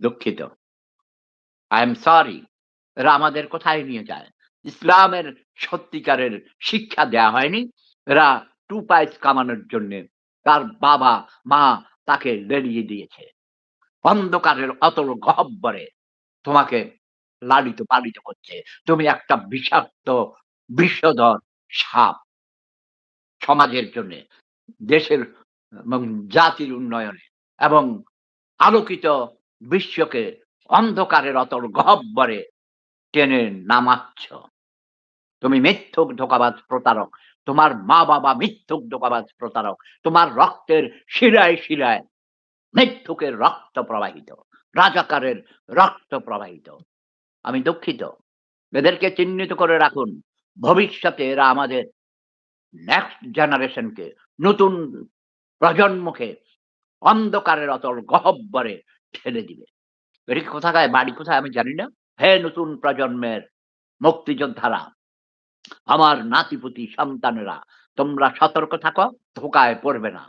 দুঃখিত। I am sorry এরা আমাদের কোথায় নিয়ে যায়? ইসলামের সত্যিকারের শিক্ষা দেয়া হয়নি। এরা টু পাইস কামানোর জন্য তার বাবা, মা তাকে লেলিয়ে দিয়েছে। অন্ধকারের অতল গহব্বরে তোমাকে লালিত পালিত করছে। তুমি একটা বিষাক্ত, বিষধর সাপ সমাজের জন্য, দেশের এবং জাতির উন্নয়নে এবং আলোকিত বিশ্বকে অন্ধকারের অতল গহব্বরে টেনে নামাচ্ছ। তুমি মিথ্যুক ধোকাবাজ প্রতারক, তোমার মা বাবা মিথ্যুক ধোকাবাজ প্রতারক, তোমার রক্তের শিরায় শিরায় মিথ্যুকের রক্ত প্রবাহিত, রাজাকারের রক্ত প্রবাহিত। আমি দুঃখিত। এদেরকে চিহ্নিত করে রাখুন। ভবিষ্যতে এরা আমাদের নেক্সট জেনারেশনকে নতুন প্রজন্মকে অন্ধকারের অতল গহব্বরে ঠেলে দিবে। এটি কোথাকায় বাড়ি কোথায় আমি জানি না। হে নতুন প্রজন্মের মুক্তিযোদ্ধারা, আমার নাতিপুতি সন্তানেরা, তোমরা সতর্ক থাকো, ধোকায় পড়বে না।